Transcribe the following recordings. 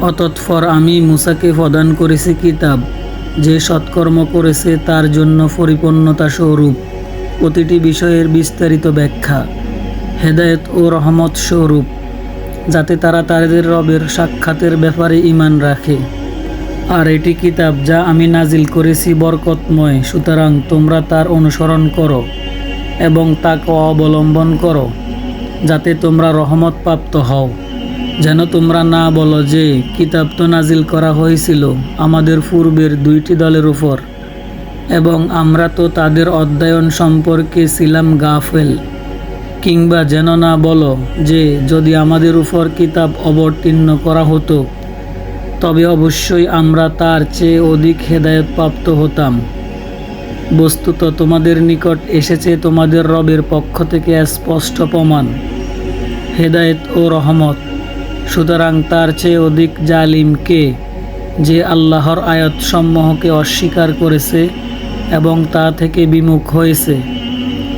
অতৎপর আমি মুসাকে প্রদান করেছি কিতাব, যে সৎকর্ম করেছে তার জন্য পরিপূর্ণতা স্বরূপ। প্রতিটি বিষয়ের বিস্তারিত ব্যাখ্যা, হেদায়েত ও রহমত স্বরূপ, যাতে তারা তাদের রবের সাক্ষাতের ব্যাপারে ইমান রাখে। আর এটি কিতাব যা আমি নাজিল করেছি বরকতময়, সুতরাং তোমরা তার অনুসরণ করো এবং তাকে অবলম্বন করো, যাতে তোমরা রহমত প্রাপ্ত হও। যেন তোমরা না বলো যে কিতাব তো নাজিল করা হয়েছিল আমাদের পূর্বের দুইটি দলের উপর। এবং আমরা তো তাদের অধ্যয়ন সম্পর্কে ছিলাম গাফেল। কিংবা যেন না বলো যে যদি আমাদের উপর কিতাব অবতীর্ণ করা হতো, তবে অবশ্যই আমরা তার চেয়ে অধিক হেদায়ত প্রাপ্ত হতাম। বস্তুত তোমাদের নিকট এসেছে তোমাদের রবের পক্ষ থেকে স্পষ্ট প্রমাণ, হেদায়েত ও রহমত। সুতরাং তার চেয়ে অধিক জালিম কে যে আল্লাহর আয়াত সমূহকে অস্বীকার করেছে এবং তা থেকে বিমুখ হয়েছে?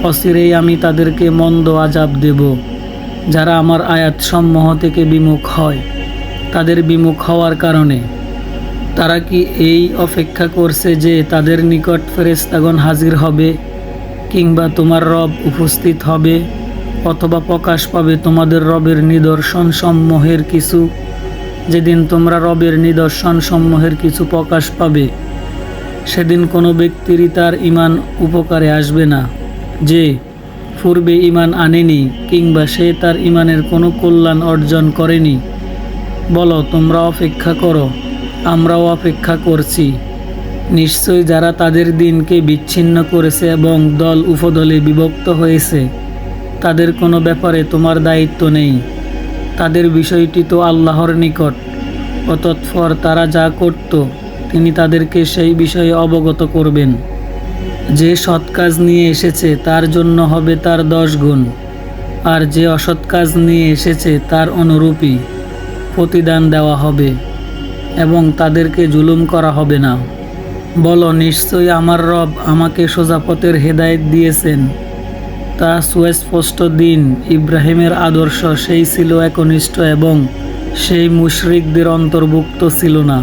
অচিরেই আমি তাদেরকে মন্দ আজাব দেব। যারা আমার আয়াত সমূহ থেকে বিমুখ হয়, তাদের বিমুখ হওয়ার কারণে। তারা কি এই অপেক্ষা করছে যে তাদের নিকট ফেরেস্তাগণ হাজির হবে কিংবা তোমার রব উপস্থিত হবে? অথবা প্রকাশ পাবে তোমাদের রবের নিদর্শন সমূহের কিছু। যেদিন তোমরা রবের নিদর্শন সমূহের কিছু প্রকাশ পাবে, সেদিন কোনো ব্যক্তিরই তার ইমান উপকারে আসবে না। যে পূর্বে ইমান আনেনি কিংবা সে তার ইমানের কোনো কল্যাণ অর্জন করেনি, বলো তোমরা অপেক্ষা করো, আমরাও অপেক্ষা করছি। নিশ্চয়ই যারা তাদের দিনকে বিচ্ছিন্ন করেছে এবং দল উপদলে বিভক্ত হয়েছে তাদের কোনো ব্যাপারে তোমার দায়িত্ব নেই। তাদের বিষয়টি তো আল্লাহর নিকট। অতৎপর তারা যা করত, তিনি তাদেরকে সেই বিষয়ে অবগত করবেন। যে সৎ কাজ নিয়ে এসেছে, তার জন্য হবে তার দশ গুণ। আর যে অসৎ কাজ নিয়ে এসেছে, তার অনুরূপী প্রতিদান দেওয়া হবে এবং তাদেরকে জুলুম করা হবে না। বলো, নিশ্চয়ই আমার রব আমাকে সোজা পথের হেদায়েত দিয়েছেন। তা সুস্পষ্ট দিন ইব্রাহিমের আদর্শ সেই ছিল একনিষ্ঠ এবং সেই মুশরিকদের অন্তর্ভুক্ত ছিল না।